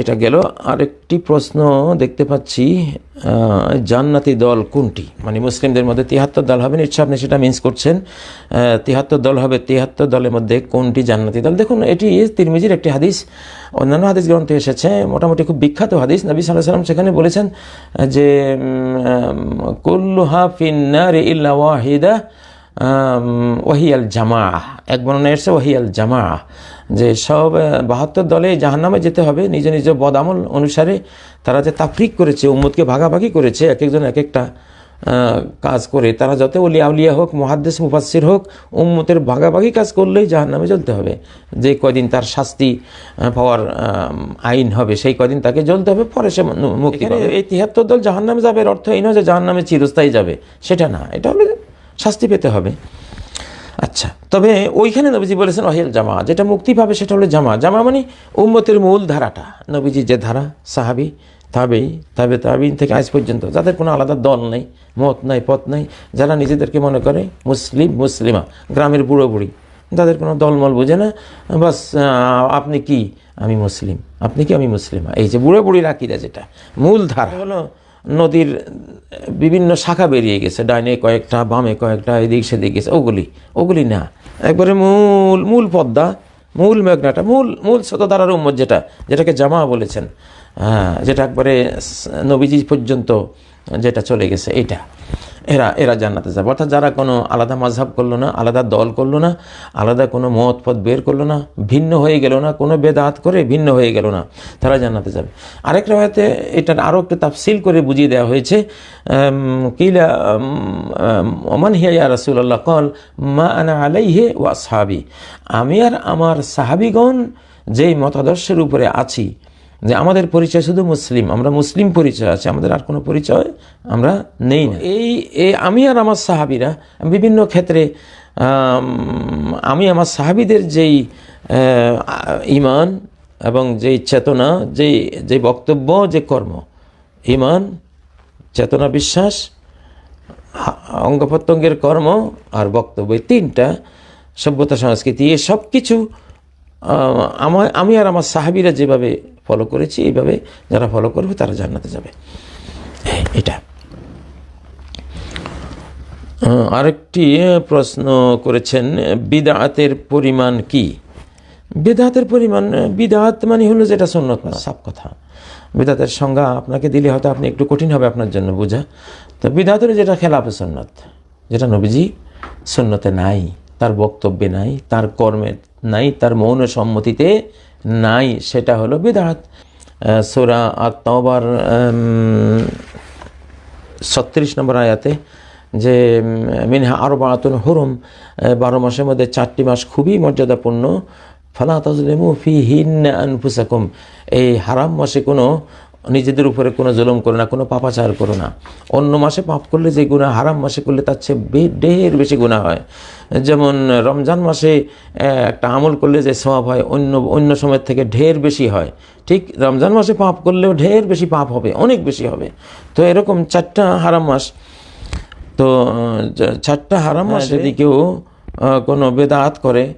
এটা গেল। আরেকটি প্রশ্ন দেখতে পাচ্ছি জান্নাতি দল কোনটি? মানে মুসলিমদের মধ্যে তিহাত্তর দল হবে, নিশ্চয় আপনি সেটা মিন্স করছেন। তিহাত্তর দল হবে, তিহাত্তর দলের মধ্যে কোনটি জান্নাতি দল? দেখুন, এটি তিরমিজির একটি হাদিস, অন্যান্য হাদিস গ্রন্থে এসেছে, মোটামুটি খুব বিখ্যাত হাদিস। নবী সাল্লাহ সাল্লাম সেখানে বলেছেন যে কুল্লুহা ফিন্নার ইল্লা ওয়াহিদা। আম, ওয়াহিয়াল জামা এক বর্ণনা এসছে ওয়াহিয়াল জামা যে সব বাহাত্তর দলে জাহান্নামে যেতে হবে। নিজ নিজ বদামল অনুসারে তারা যে তাফরিক করেছে উম্মদকে ভাগাভাগি করেছে এক একজন এক একটা কাজ করে। তারা যত অলিয়া আউলিয়া হোক মহাদ্দেশ মুফাসির হোক উম্মতের ভাগাভাগি কাজ করলেই জাহান্নামে জ্বলতে হবে। যে কয়দিন তার শাস্তি পাওয়ার আইন হবে সেই কয়দিন তাকে জ্বলতে হবে পরে সে মুক্তি পাবে। এই তিহাত্তর দল জাহান্নামে যাবে এর অর্থ এই নয় যে জাহান্নামে চিরস্থায়ী যাবে। সেটা না। এটা হলো শাস্তি পেতে হবে। আচ্ছা তবে ওইখানে নবীজি বলেছেন অহেল জামা, যেটা মুক্তি পাবে সেটা হলো জামা। জামা মানে উম্মতের মূল ধারাটা। নবীজি যে ধারা, সাহাবি, তাবেই, তাবে তাবিন থেকে আজ পর্যন্ত, যাদের কোনো আলাদা দল নেই, মত নাই, পথ নাই, যারা নিজেদেরকে মনে করে মুসলিম, মুসলিমা, গ্রামের বুড়ো বুড়ি যাদের কোনো দলমল বোঝে না, বাস আপনি কি? আমি মুসলিম। আপনি কি? আমি মুসলিমা। এই যে বুড়ো বুড়ির আকিদা যেটা, মূল ধারা। হলো নদীর বিভিন্ন শাখা বেরিয়ে গেছে। ডাইনে কয়েকটা, বামে কয়েকটা, এদিক সেদিক গেছে। ওগুলি ওগুলি না। একবারে মূল মূল পদ্মা, মূল মেঘনাটা, মূল মূল সতদারার উম্মত যেটা, যেটাকে জামা বলেছেন। হ্যাঁ যেটা একবারে নবীজি পর্যন্ত যেটা চলে গেছে এটা এরা এরা জান্নাতে যাবে। অর্থাৎ যারা কোনো আলাদা মাঝহাব করল না, আলাদা দল করল না, আলাদা কোনো মত পথ বের করল না, ভিন্ন হয়ে গেল না, কোনো বেদাত করে ভিন্ন হয়ে গেল না, তারা জান্নাতে যাবে। আরেক রায়তে এটার আরও একটু তাফসিল করে বুঝিয়ে দেওয়া হয়েছে কিলা ওমান হিয়া রাসুল্লাহ কল, মা আনা আলাইহে ওয়া সাহাবি আমি আর আমার সাহাবিগণ যেই মতাদর্শের উপরে আছি যে আমাদের পরিচয় শুধু মুসলিম আমরা মুসলিম পরিচয় আছে আমাদের আর কোনো পরিচয় আমরা নেই না। এই আমি আর আমার সাহাবিরা বিভিন্ন ক্ষেত্রে আমি আমার সাহাবিদের যেই ইমান এবং যেই চেতনা যেই যে বক্তব্য যে কর্ম ইমান চেতনা বিশ্বাস অঙ্গ প্রত্যঙ্গের কর্ম আর বক্তব্য এই তিনটা সভ্যতা সংস্কৃতি এ সব কিছু আমার আমি আর আমার সাহাবিরা যেভাবে ফলো করেছি, এইভাবে যারা ফলো করবে তারা জান্নাতে যাবে। এটা। আরেকটি প্রশ্ন করেছেন, বিদাতের পরিমাণ কি? বিদাতের পরিমাণ, বিদাত মানে হলো যেটা সন্ন্যত না সাপ কথা। বিদাতের সংজ্ঞা আপনাকে দিলে হয়তো আপনি একটু কঠিন হবে আপনার জন্য বোঝা। তো বিদাতের যেটা খেলাফে সন্ন্যত যেটা নবীজি সন্ন্যতে নাই, তার বক্তব্যে নাই, তার কর্মে নাই, তার মৌন সম্মতিতে নাই, সেটা হলো বেদাত। সোরা আর তবার ছত্রিশ নম্বর আয়াতে যে মিনহা আরও বারাতুন হরুম বারো মাসের মধ্যে চারটি মাস খুবই মর্যাদাপূর্ণ। ফালা তাজলেমু ফি হিন এই হারাম মাসে কোনো নিজেদের উপরে কোনো জুলুম করো না কোনো পাপাচার করো না। অন্য মাসে পাপ করলে যে গুণা হারাম মাসে করলে তার চেয়ে বে- ঢের বেশি গুণা হয়। যেমন রমজান মাসে একটা আমল করলে যে সওয়াব হয় অন্য অন্য সময়ের থেকে ঢের বেশি হয়। ঠিক রমজান মাসে পাপ করলেও ঢের বেশি পাপ হবে অনেক বেশি হবে। তো এরকম চারটা হারাম মাস তো চারটা হারাম মাস যদি কেউ কোনো বেদাত করে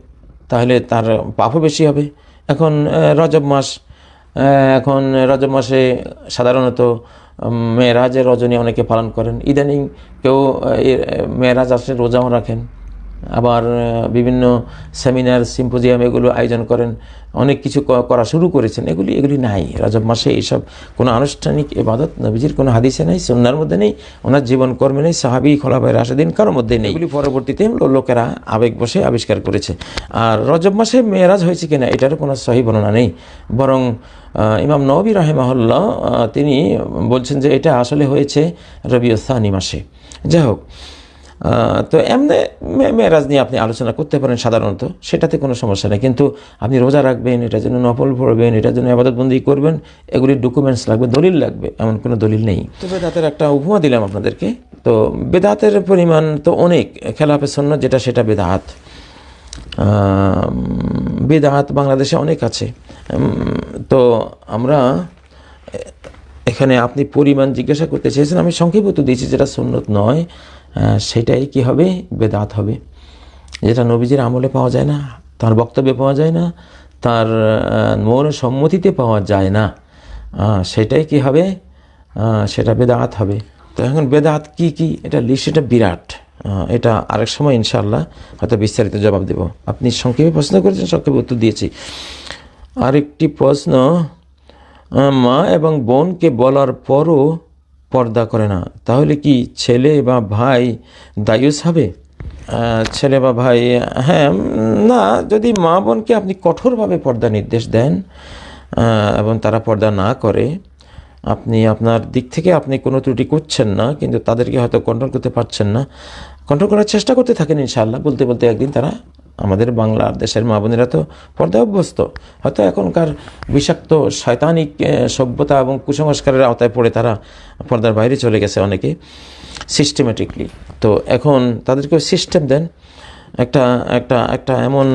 তাহলে তার পাপও বেশি হবে। এখন রজব মাস এখন রজব মাসে সাধারণত মেয়েরাজের রজনী অনেকে পালন করেন। ইদানিং কেউ মেয়েরাজ আসলে রোজাও রাখেন। আবার বিভিন্ন সেমিনার, সিম্পোজিয়াম এগুলো আয়োজন করেন, অনেক কিছু করা শুরু করেছেন। এগুলি এগুলি নাই। রজব মাসে এইসব কোনো আনুষ্ঠানিক এবাদত নবীজির কোনো হাদিসে নেই সন্ন্যার মধ্যে নেই, ওনার জীবন কর্মে নেই, সাহাবি খোলাফায় রাশেদিন কারোর মধ্যে নেই। এগুলি পরবর্তীতে লোকেরা আবেগ বসে আবিষ্কার করেছে। আর রজব মাসে মেয়েরাজ হয়েছে কিনা, এটারও কোনো সহি বর্ণনা নেই। বরং ইমাম নবী রাহেমাহুল্লাহ তিনি বলছেন যে এটা আসলে হয়েছে রবি রবিউসানি মাসে। যাই হোক তো এমনি মেয়েরাজ নিয়ে আপনি আলোচনা করতে পারেন সাধারণত সেটাতে কোনো সমস্যা নেই। কিন্তু আপনি রোজা রাখবেন এটার জন্য নফল পড়বেন এটার জন্য আবাদতবন্দি করবেন এগুলির ডকুমেন্টস লাগবে দলিল লাগবে এমন কোনো দলিল নেই। তো বেদাতের একটা উপমা দিলাম আপনাদেরকে। তো বেদাতের পরিমাণ তো অনেক খেলাফে সন্ন যেটা সেটা বেদাত। আম, বেদাত বাংলাদেশে অনেক আছে। তো আমরা এখানে আপনি পরিমাণ জিজ্ঞাসা করতে চেয়েছেন আমি সংক্ষেপত দিয়েছি যেটা সুন্নত নয়। সেটাই কি হবে? বেদাত হবে। যেটা নবীজির আমলে পাওয়া যায় না, তার বক্তব্যে পাওয়া যায় না, তার মৌন সম্মতিতে পাওয়া যায় না সেটাই কি হবে? সেটা বেদাত হবে। তো এখন বেদাত কি কি? এটা লিস্ট, এটা বিরাট। এটা আরেক সময় ইনশাল্লাহ হয়তো বিস্তারিত জবাব দেব। আপনি সংক্ষেপে প্রশ্ন করেছেন, সংক্ষেপে উত্তর দিয়েছি। আরেকটি প্রশ্ন মা এবং বোনকে বলার পরও পর্দা করে না। তাহলে কি ছেলে বা ভাই দায়ুস হবে? ছেলে বা ভাই হ্যাঁ না, যদি মা বোনকে আপনি কঠোরভাবে পর্দা নির্দেশ দেন এবং তারা পর্দা না করে, আপনি আপনার দিক থেকে আপনি কোনো ত্রুটি করছেন না, কিন্তু তাদেরকে হয়তো কন্ট্রোল করতে পারছেন না কন্ট্রোল করার চেষ্টা করতে থাকেন ইনশাআল্লাহ, বলতে বলতে একদিন তারা আমাদের বাংলার দেশের মা বোনেরা তো পর্দা অভ্যস্ত। হয়তো এখনকার বিষাক্ত শয়তানিক সভ্যতা এবং কুসংস্কারের আওতায় পড়ে তারা পর্দার বাইরে চলে গেছে অনেকে সিস্টেমেটিকলি তো এখন তাদেরকে সিস্টেম দেন। একটা একটা একটা এমন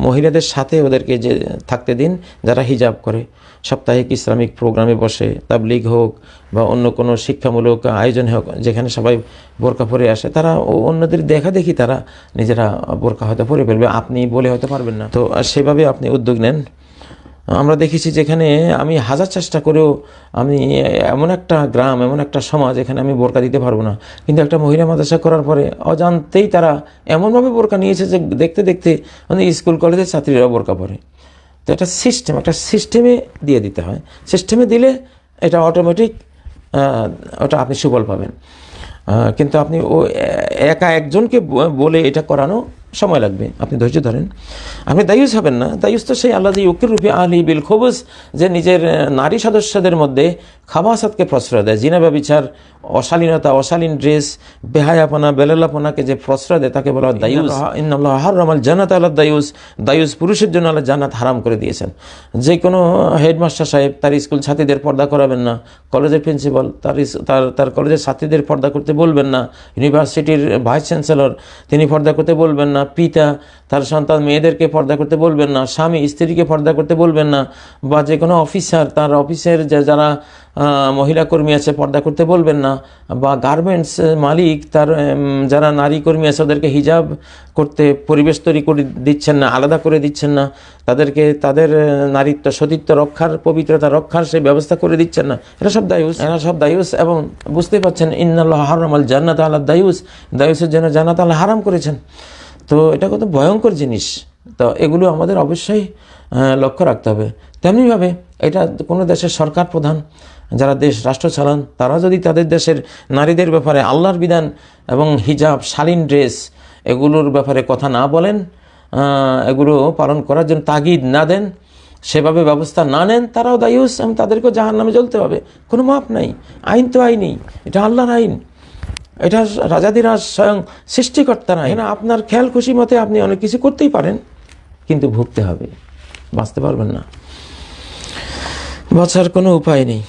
মহিলাদের সাথে ওদেরকে যে থাকতে দিন, যারা হিজাব করে। সাপ্তাহিক ইসলামিক প্রোগ্রামে বসে, তাবলিগ হোক বা অন্য কোনো শিক্ষামূলক আয়োজন হোক, যেখানে সবাই বোরকা পরে আসে, তারা ও- অন্যদের দেখা দেখি তারা নিজেরা বোরকা হয়তো পরে ফেলবে। আপনি বলে হয়তো পারবেন না। তো সেভাবে আপনি উদ্যোগ নেন। আমরা দেখেছি যেখানে আমি হাজার চেষ্টা করেও আমি এমন একটা গ্রাম, এমন একটা সমাজ এখানে আমি বোরকা দিতে পারব না। কিন্তু একটা মহিলা মাদ্রাসা করার পরে অজান্তেই তারা এমনভাবে বোরকা নিয়েছে যে দেখতে দেখতে মানে স্কুল কলেজের ছাত্রীরা বোরকা পরে। তো একটা সিস্টেম একটা সিস্টেমে দিয়ে দিতে হয়। সিস্টেমে দিলে এটা অটোমেটিক ওটা আপনি সুফল পাবেন। কিন্তু আপনি ও একা একজনকে বলে এটা করানো সময় লাগবে আপনি ধৈর্য ধরেন। আপনি দায়ুস হবেন না দায়ুস তো সেই আল্লাহ ইউকির রূপে আলি বিল খবুস যে নিজের নারী সদস্যদের মধ্যে খাবাসাতকে প্রশ্রয় দেয়। জিনা ব্যবিচার অশালীনতা অশালীন ড্রেস বেহায়াপনা বেলালাপনাকে যে প্রশ্রয় দেয় তাকে বলা হয় দায়ুস। ইন্নাল্লাহ হারামাল জান্নাত আল্লাহ দায়ুস। দায়ুস পুরুষের জন্য আল্লাহ জান্নাত হারাম করে দিয়েছেন। যে কোনো হেডমাস্টার সাহেব তার স্কুল ছাত্রীদের পর্দা করাবেন না কলেজের প্রিন্সিপাল তার তার তার কলেজের ছাত্রীদের পর্দা করতে বলবেন না ইউনিভার্সিটির ভাইস চ্যান্সেলর তিনি পর্দা করতে বলবেন না পিতা তার সন্তান মেয়েদেরকে পর্দা করতে বলবেন না, স্বামী স্ত্রীকে পর্দা করতে বলবেন না বা যে কোনো অফিসার, তার অফিসের যে যারা মহিলা কর্মী আছে পর্দা করতে বলবেন না বা গার্মেন্টস মালিক তার যারা নারী কর্মী আছে ওদেরকে হিজাব করতে পরিবেশ তৈরি করে দিচ্ছেন না, আলাদা করে দিচ্ছেন না, তাদেরকে তাদের নারীত্ব সতীত্ব রক্ষার, পবিত্রতা রক্ষার সেই ব্যবস্থা করে দিচ্ছেন না। এরা সব দায়ুস। এরা সব দায়ুস এবং বুঝতে পারছেন, ইন্নাল্লাহ হারামাল জান্নাত আল্লাহ দায়ুস, দায়ুসের জন্য জান্নাত আল্লাহ হারাম করেছেন। তো এটা কত ভয়ঙ্কর জিনিস। তো এগুলো আমাদের অবশ্যই লক্ষ্য রাখতে হবে। তেমনিভাবে এটা কোনো দেশের সরকার প্রধান, যারা দেশ রাষ্ট্র চালান, তারা যদি তাদের দেশের নারীদের ব্যাপারে আল্লাহর বিধান এবং হিজাব, শালীন ড্রেস এগুলোর ব্যাপারে কথা না বলেন এগুলো পালন করার জন্য তাগিদ না দেন, সেভাবে ব্যবস্থা না নেন, তারাও দায়ুস এবং তাদেরকেও জাহার নামে জ্বলতে হবে। কোনো মাপ নাই। আইন তো আইনই। এটা আল্লাহর আইন। এটা রাজাদিরাজ স্বয়ং সৃষ্টিকর্তা নয় না এখানে আপনার খেয়াল খুশি মতে আপনি অনেক কিছু করতেই পারেন কিন্তু ভুগতে হবে। বাঁচতে পারবেন না। বাঁচার কোনো উপায় নেই।